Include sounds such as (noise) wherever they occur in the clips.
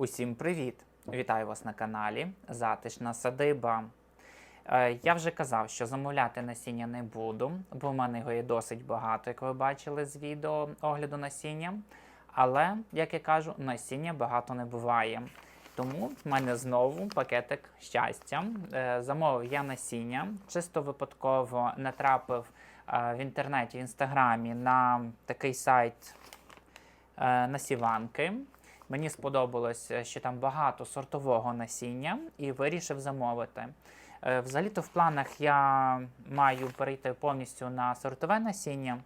Усім привіт! Вітаю вас на каналі Затишна Садиба. Е, Я вже казав, що замовляти насіння не буду, бо в мене його є досить багато, як ви бачили з відео огляду насіння. Але, як я кажу, насіння багато не буває. Тому в мене знову пакетик щастя. Е, Замовив я насіння, чисто випадково натрапив е, в інтернеті, в інстаграмі на такий сайт насіванки. Мені сподобалось, е, що там багато сортового насіння, і вирішив замовити. Е, Взагалі-то в планах я маю перейти повністю на сортове насіння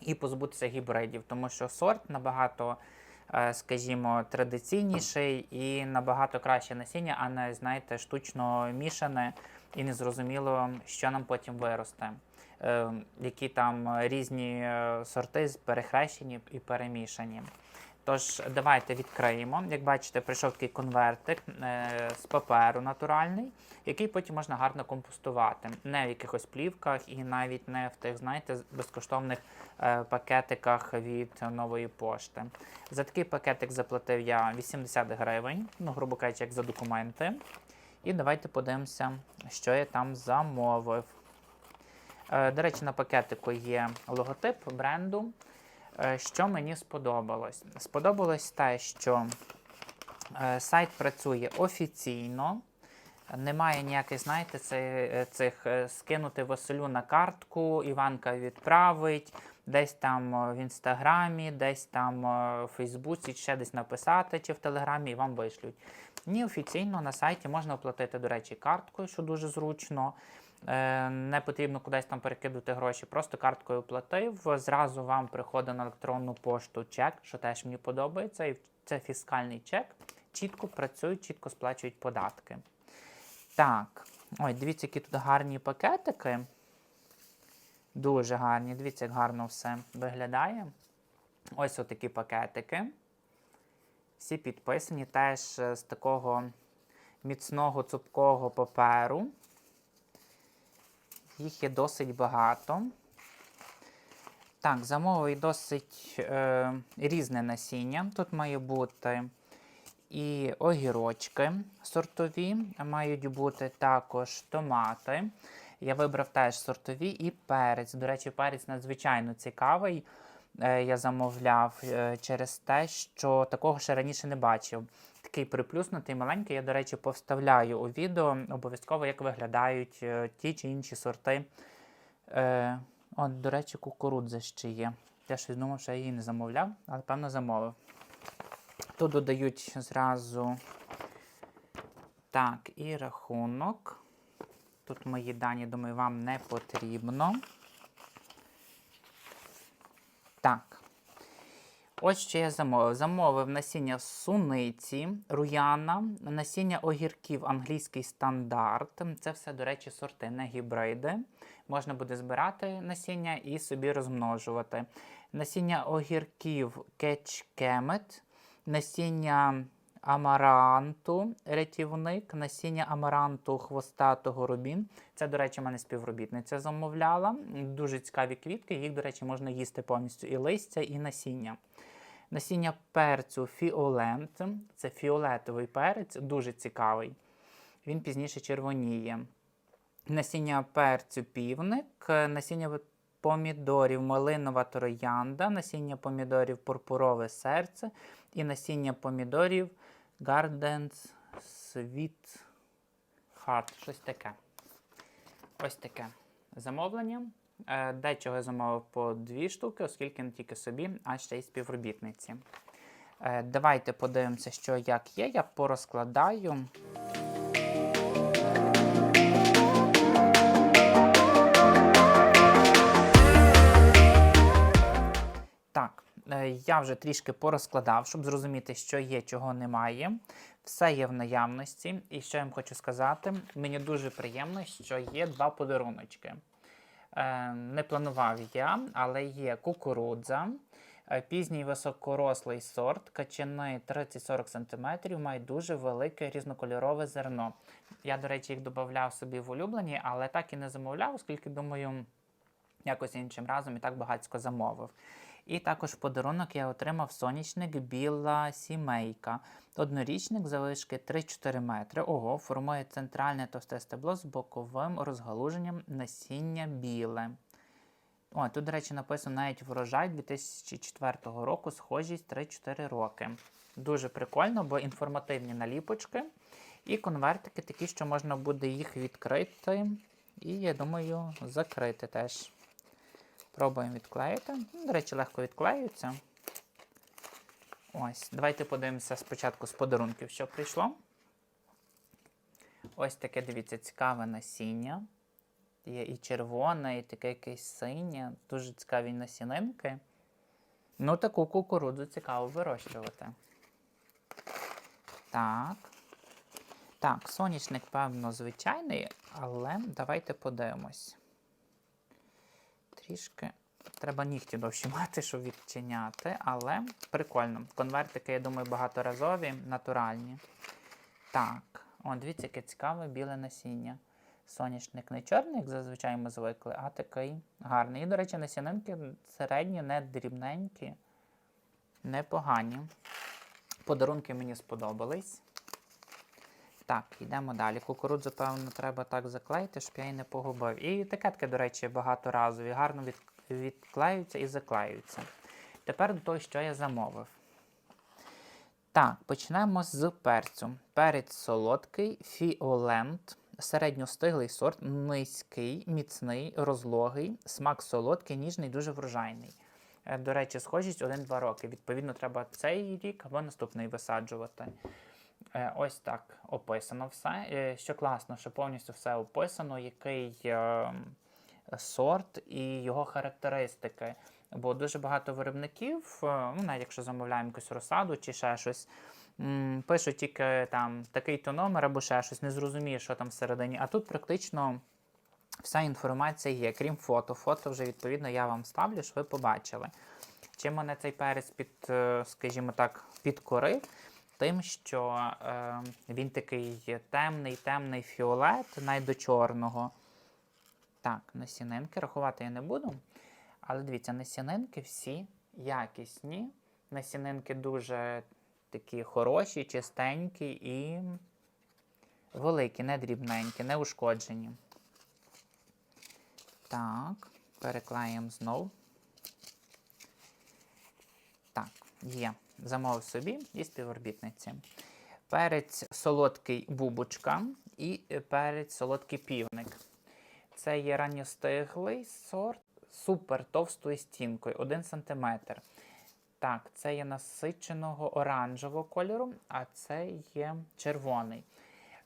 і позбутися гібридів, тому що сорт набагато, е, скажімо, традиційніший і набагато краще насіння, а не, знаєте, штучно мішане і незрозуміло, що нам потім виросте. Які там різні сорти перехрещені і перемішані. Тож, давайте відкриємо. Як бачите, прийшов такий конвертик е, з паперу натуральний, який потім можна гарно компостувати. Не в якихось плівках і навіть не в тих, знаєте, безкоштовних е, пакетиках від нової пошти. За такий пакетик заплатив я 80 гривень, ну, грубо кажучи, як за документи. І давайте подивимося, що я там замовив. Е, До речі, на пакетику є логотип бренду. Е, Що мені сподобалось? Сподобалось те, що е, сайт працює офіційно. Немає ніяких, знаєте, е, цих скинути Василю на картку, Іванка відправить, десь там в інстаграмі, десь там в Фейсбуці, ще десь написати, чи в Телеграмі і вам вишлють. Ні, офіційно на сайті можна оплатити, до речі, карткою, що дуже зручно. Е, Не потрібно кудись там перекидати гроші, просто карткою оплатив. Зразу вам приходить на електронну пошту чек, що теж мені подобається. І це фіскальний чек. Чітко працюють, чітко сплачують податки. Так, ой, дивіться, які тут гарні пакетики. Дуже гарні. Дивіться, як гарно все виглядає. Ось отакі пакетики. Всі підписані теж е, з такого міцного цупкого паперу. Їх є досить багато. Так, замовив досить е, різне насіння. Тут має бути і огірочки сортові, мають бути також томати. Я вибрав теж сортові і перець. До речі, перець надзвичайно цікавий. Е, Я замовляв е, через те, що такого ще раніше не бачив. Такий приплюснутий, маленький. Я, до речі, повставляю у відео обов'язково, як виглядають е, ті чи інші сорти. От, до речі, кукурудза ще є. Я щось думав, що я її не замовляв, але певно замовив. Тут додають зразу так, і рахунок. Тут мої дані, думаю, вам не потрібно. Так. Ось що я замовив. Замовив насіння суниці, руяна, насіння огірків англійський стандарт. Це все, до речі, сорти, не гібриди. Можна буде збирати насіння і собі розмножувати. Насіння огірків кетчкемет, насіння амаранту рятівник, насіння амаранту хвостатого рубін. Це, до речі, мене співробітниця замовляла. Дуже цікаві квітки. Їх, до речі, можна їсти повністю і листя, і насіння. Насіння перцю фіолент. Це фіолетовий перець, дуже цікавий. Він пізніше червоніє. Насіння перцю півник, насіння помідорів малинова троянда, насіння помідорів пурпурове серце і насіння помідорів Gardens Sweet Heart. Щось таке. Ось таке замовлення. Е, Дечого я замовив по дві штуки, оскільки не тільки собі, а ще й співробітниці. Е, Давайте подивимося, що як є. Я порозкладаю. Я вже трішки порозкладав, щоб зрозуміти, що є, чого немає. Все є в наявності. І що я вам хочу сказати, мені дуже приємно, що є два подаруночки. Е, не планував я, але є кукурудза. е, Пізній високорослий сорт, качани 30-40 см, має дуже велике різнокольорове зерно. Я, до речі, їх додавав собі в улюблені, але так і не замовляв, оскільки думаю, якось іншим разом і так багатько замовив. І також подарунок я отримав сонячник біла сімейка. Однорічник завишки 3-4 метри. Ого, формує центральне товсте стебло з боковим розгалуженням насіння біле. О, тут, до речі, написано навіть врожай 2004 року, схожість 3-4 роки. Дуже прикольно, бо інформативні наліпочки. І конвертики такі, що можна буде їх відкрити. І, я думаю, закрити теж. Пробуємо відклеїти. Ну, До речі, легко відклеюється. Ось, давайте подивимося спочатку з подарунків, що прийшло. Ось таке, дивіться, цікаве насіння. Є і червоне, і таке якесь синє. Дуже цікаві насінинки. Ну, таку кукурудзу цікаво вирощувати. Так. Так, сонячник, певно, звичайний, але давайте подивимось. Трішки. Треба нігті довші (laughs) мати, щоб відчиняти, але прикольно. Конвертики, я думаю, багаторазові, натуральні. Так, о, дивіться, яке цікаве біле насіння. Соняшник не чорний, як зазвичай ми звикли, а такий гарний. І, до речі, насінинки середні, не дрібненькі, непогані. Подарунки мені сподобались. Так, йдемо далі. Кукурудзу, певно, треба так заклеїти, щоб я її не погубив. І етикетки, до речі, багаторазові, гарно від, відклеюються і заклеюються. Тепер до того, що я замовив. Так, почнемо з перцю. Перець солодкий, фіолент, середньостиглий сорт, низький, міцний, розлогий, смак солодкий, ніжний, дуже врожайний. Е, До речі, схожість 1-2 роки. Відповідно, треба цей рік або наступний висаджувати. Е, Ось так описано все. Е, Що класно, що повністю все описано, який е, сорт і його характеристики. Бо дуже багато виробників, ну, навіть якщо замовляємо якусь розсаду чи ще щось, пишуть тільки там такий-то номер або ще щось, не зрозуміє, що там всередині. А тут практично вся інформація є, крім фото. Фото вже відповідно я вам ставлю, щоб ви побачили. Чим мене цей перець під, скажімо так, підкорив? Тим, що е, він такий темний, темний фіолет, навіть до чорного. Так, насінинки рахувати я не буду. Але дивіться, насінинки всі якісні. Насінинки дуже такі хороші, чистенькі і великі, не дрібненькі, не ушкоджені. Так, переклеїмо знов. Так, є. Замовив собі і співробітниці. Перець солодкий бубочка і е, перець солодкий півник. Це є ранньостиглий сорт супер товстою стінкою 1 см. Так, це є насиченого оранжевого кольору, а це є червоний.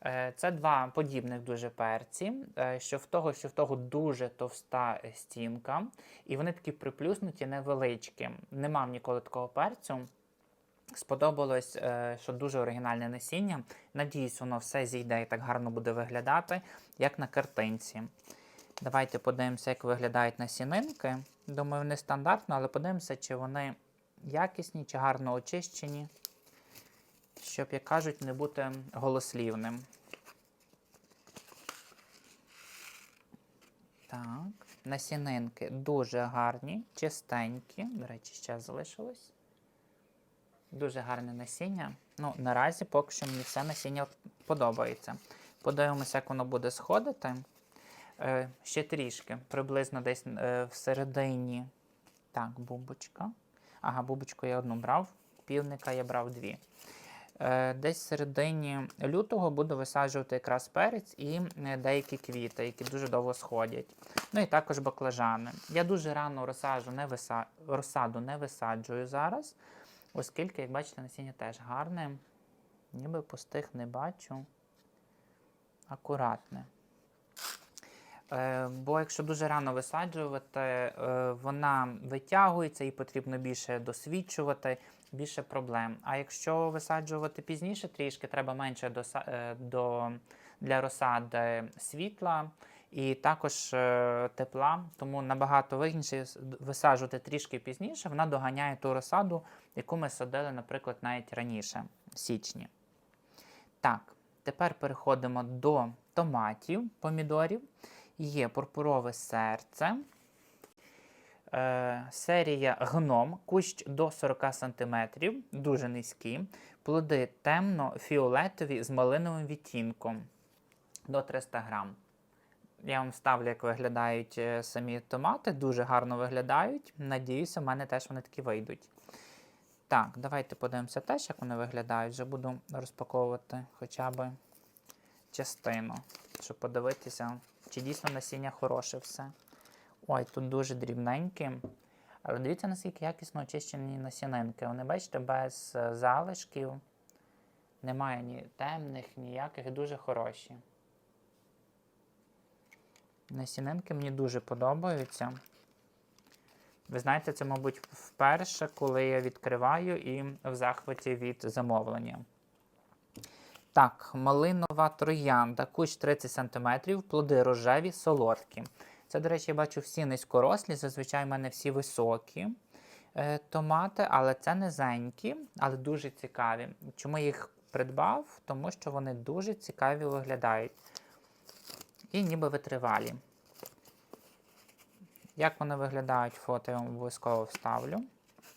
Е, Це два подібних дуже перці, е, що в того, що в того дуже товста стінка, і вони такі приплюснуті, невеличкі. Не мав ніколи такого перцю. Сподобалось, е, що дуже оригінальне насіння. Надіюсь, воно все зійде і так гарно буде виглядати, як на картинці. Давайте подивимося, як виглядають насінинки. Думаю, вони стандартно, але подивимося, чи вони якісні, чи гарно очищені, щоб, як кажуть, не бути голослівним. Так, насінинки дуже гарні, чистенькі. До речі, ще залишилось. Дуже гарне насіння. Ну, наразі поки що мені все насіння подобається. Подивимося, як воно буде сходити. Е, ще трішки, приблизно десь е, в середині. Так, бубочка. Ага, бубочку я одну брав, півника я брав дві. Е, десь в середині лютого буду висаджувати якраз перець і е, деякі квіти, які дуже довго сходять. Ну і також баклажани. Я дуже рано розсаджу не виса... розсаду не висаджую зараз, оскільки, як бачите, насіння теж гарне. Ніби пустих не бачу. Акуратне. Е, Бо якщо дуже рано висаджувати, е, вона витягується і потрібно більше досвідчувати, більше проблем. А якщо висаджувати пізніше, трішки треба менше доса- е, до, для розсади світла і також е, тепла, тому набагато вигідніше висаджувати трішки пізніше, вона доганяє ту розсаду, яку ми садили, наприклад, навіть раніше, в січні. Так, тепер переходимо до томатів, помідорів. Є пурпурове серце. Е, серія гном, кущ до 40 см, дуже низькі. Плоди темно-фіолетові з малиновим відтінком до 300 грам. Я вам ставлю, як виглядають е, самі томати. Дуже гарно виглядають. Надіюся, в мене теж вони такі вийдуть. Так, давайте подивимося теж, як вони виглядають. Вже буду розпаковувати хоча б частину, щоб подивитися, чи дійсно насіння хороше все. Ой, тут дуже дрібненькі. Але дивіться, наскільки якісно очищені насінинки. Вони, бачите, без е, залишків. Немає ні темних, ніяких, дуже хороші. Насінинки мені дуже подобаються. Ви знаєте, це, мабуть, вперше, коли я відкриваю і в захваті від замовлення. Так, малинова троянда, кущ 30 см, плоди рожеві, солодкі. Це, до речі, я бачу всі низькорослі, зазвичай в мене всі високі е, томати, але це низенькі, але дуже цікаві. Чому я їх придбав? Тому що вони дуже цікаві виглядають. І ніби витривалі. Як вони виглядають, фото я обов'язково вставлю.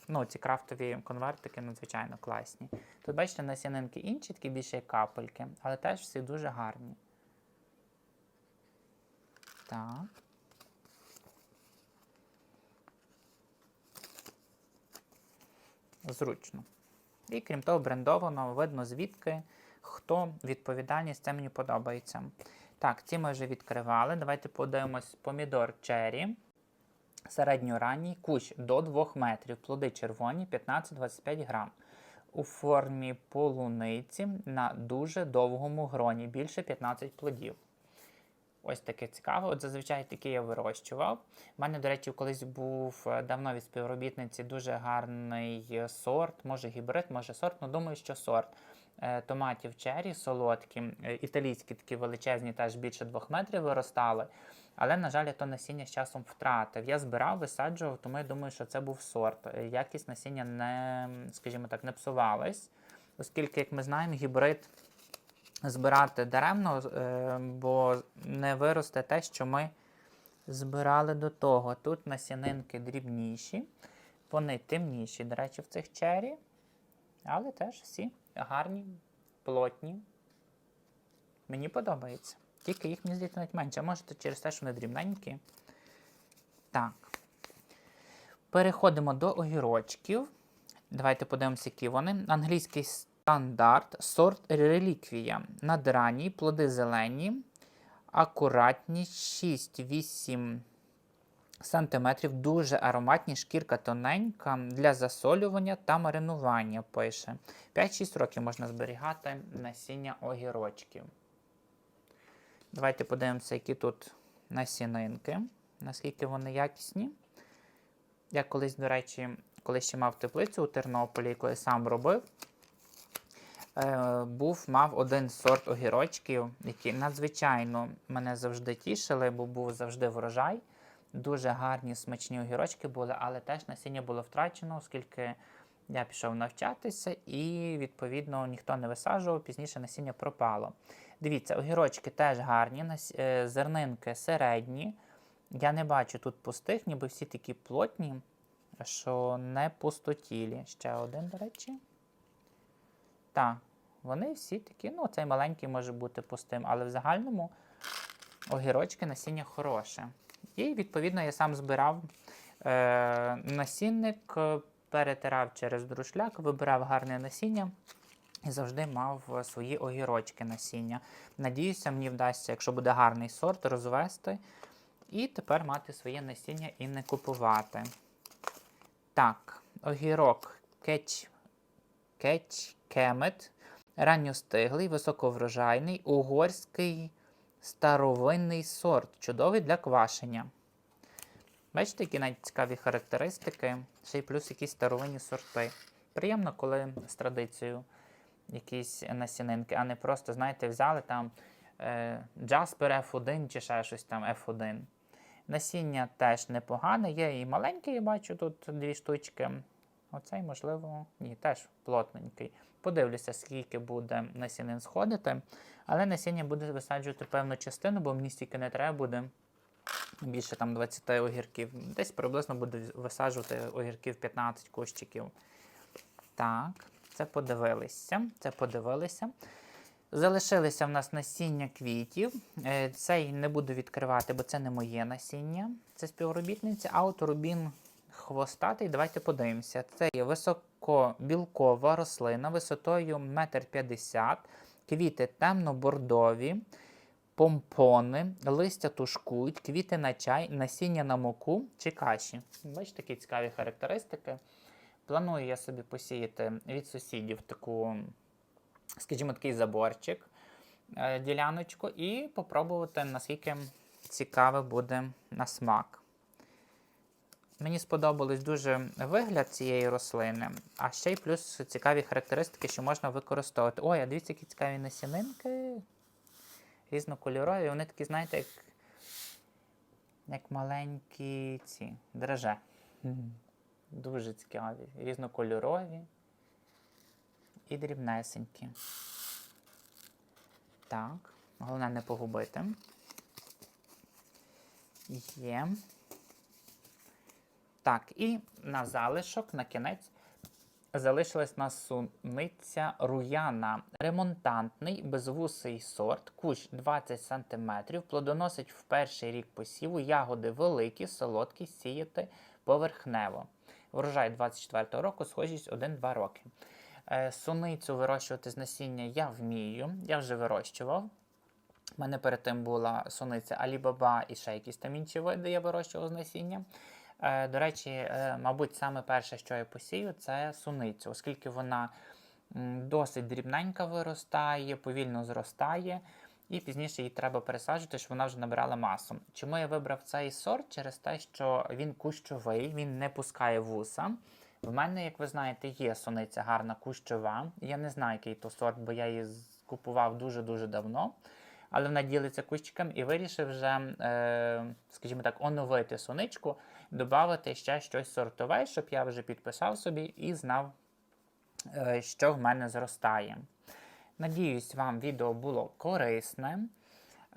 Ну, ці крафтові конвертики надзвичайно класні. Тут, бачите, насінинки інші, такі більше як капельки, але теж всі дуже гарні. Так. Зручно. І крім того, брендовано, видно звідки, хто відповідальність, це мені подобається. Так, ці ми вже відкривали. Давайте подивимось помідор черрі. Середньоранній кущ до 2 метрів. Плоди червоні 15-25 грам. У формі полуниці на дуже довгому гроні, більше 15 плодів. Ось таке цікаве. От зазвичай такі я вирощував. У мене, до речі, колись був е, давно від співробітниці дуже гарний сорт, може гібрид, може сорт, ну думаю, що сорт. Е, Томатів чері солодкі, е, італійські такі величезні, теж більше 2 метрів виростали. Але, на жаль, я то насіння з часом втратив. Я збирав, висаджував, тому я думаю, що це був сорт. Е, Якість насіння не, скажімо так, не псувалась, оскільки, як ми знаємо, гібрид збирати даремно, бо не виросте те, що ми збирали до того. Тут насінинки дрібніші, вони темніші, до речі, в цих чері, але теж всі гарні, плотні. Мені подобається. Тільки їх мені здається навіть менше. А може то через те, що вони дрібненькі. Так. Переходимо до огірочків. Давайте подивимося, які вони. Англійський стандарт, сорт реліквія. Надранні, плоди зелені, акуратні, 6-8 см, дуже ароматні, шкірка тоненька для засолювання та маринування. Пише. 5-6 років можна зберігати насіння огірочків. Давайте подивимося, які тут насінинки, наскільки вони якісні. Я колись, до речі, коли ще мав теплицю у Тернополі, коли сам робив, е, був, мав один сорт огірочків, які надзвичайно мене завжди тішили, бо був завжди врожай. Дуже гарні смачні огірочки були, але теж насіння було втрачено, оскільки я пішов навчатися і, відповідно, ніхто не висаджував, пізніше насіння пропало. Дивіться, огірочки теж гарні, е, зернинки середні. Я не бачу тут пустих, ніби всі такі плотні, що не пустотілі. Ще один, до речі. Так, вони всі такі, ну, цей маленький може бути пустим, але в загальному огірочки насіння хороше. І, відповідно, я сам збирав е, насінник, е, перетирав через друшляк, вибирав гарне насіння і завжди мав е, свої огірочки насіння. Надіюся, мені вдасться, якщо буде гарний сорт, розвести. І тепер мати своє насіння і не купувати. Так, огірок кетч, кетч кемет, ранньостиглий, високоврожайний, угорський старовинний сорт, чудовий для квашення. Бачите, які навіть цікаві характеристики, ще й плюс якісь старовинні сорти. Приємно, коли з традицією якісь насінинки, а не просто, знаєте, взяли там е, Jasper F1 чи ще щось там F1. Насіння теж непогане, є і маленьке, я бачу тут дві штучки. Оцей, можливо, ні, теж плотненький. Подивлюся, скільки буде насінин сходити. Але насіння буде висаджувати певну частину, бо мені стільки не треба буде. більше там 20 огірків. Десь приблизно буду висаджувати огірків 15 кущиків. Так, це подивилися. Це подивилися. Залишилися в нас насіння квітів. Е, Цей не буду відкривати, бо це не моє насіння. Це співробітниця. А от рубін хвостатий. Давайте подивимося. Це є високобілкова рослина висотою 1,50 м. Квіти темно-бордові, помпони, листя тушкують, квіти на чай, насіння на муку чи каші. Бачите, такі цікаві характеристики. Планую я собі посіяти від сусідів таку, скажімо, такий заборчик, е, діляночку, і попробувати, наскільки цікаве буде на смак. Мені сподобались дуже вигляд цієї рослини, а ще й плюс цікаві характеристики, що можна використовувати. Ой, а дивіться, які цікаві насінинки. Різнокольорові. Вони такі, знаєте, як, як маленькі ці драже. Дуже цікаві, різнокольорові і дрібнесенькі. Так, головне не погубити. Є. Так, і на залишок, на кінець, залишилась нас суниця руяна. Ремонтантний, безвусий сорт, кущ 20 см, плодоносить в перший рік посіву, ягоди великі, солодкі, сіяти поверхнево. Врожай 24-го року, схожість 1-2 роки. Е, Суницю вирощувати з насіння я вмію, я вже вирощував. У мене перед тим була суниця Алібаба і ще якісь там інші види я вирощував з насіння. Е, До речі, е, мабуть, саме перше, що я посію, це суницю, оскільки вона досить дрібненька виростає, повільно зростає, і пізніше її треба пересаджувати, щоб вона вже набирала масу. Чому я вибрав цей сорт? Через те, що він кущовий, він не пускає вуса. В мене, як ви знаєте, є суниця гарна кущова. Я не знаю, який то сорт, бо я її купував дуже-дуже давно. Але вона ділиться кущиком і вирішив вже, е, скажімо так, оновити суничку, додати ще щось сортове, щоб я вже підписав собі і знав, е, що в мене зростає. Надіюсь, вам відео було корисне.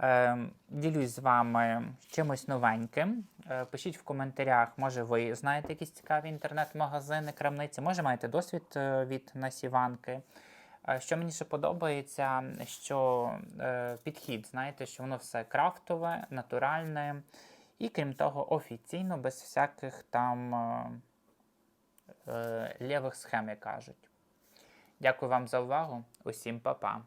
Е, Ділюсь з вами чимось новеньким. Е, Пишіть в коментарях, може ви знаєте якісь цікаві інтернет-магазини, крамниці, може маєте досвід від насіванки. Що мені ще подобається, що підхід, знаєте, що воно все крафтове, натуральне і, крім того, офіційно, без всяких там е, е, лівих схем, як кажуть. Дякую вам за увагу. Усім па-па.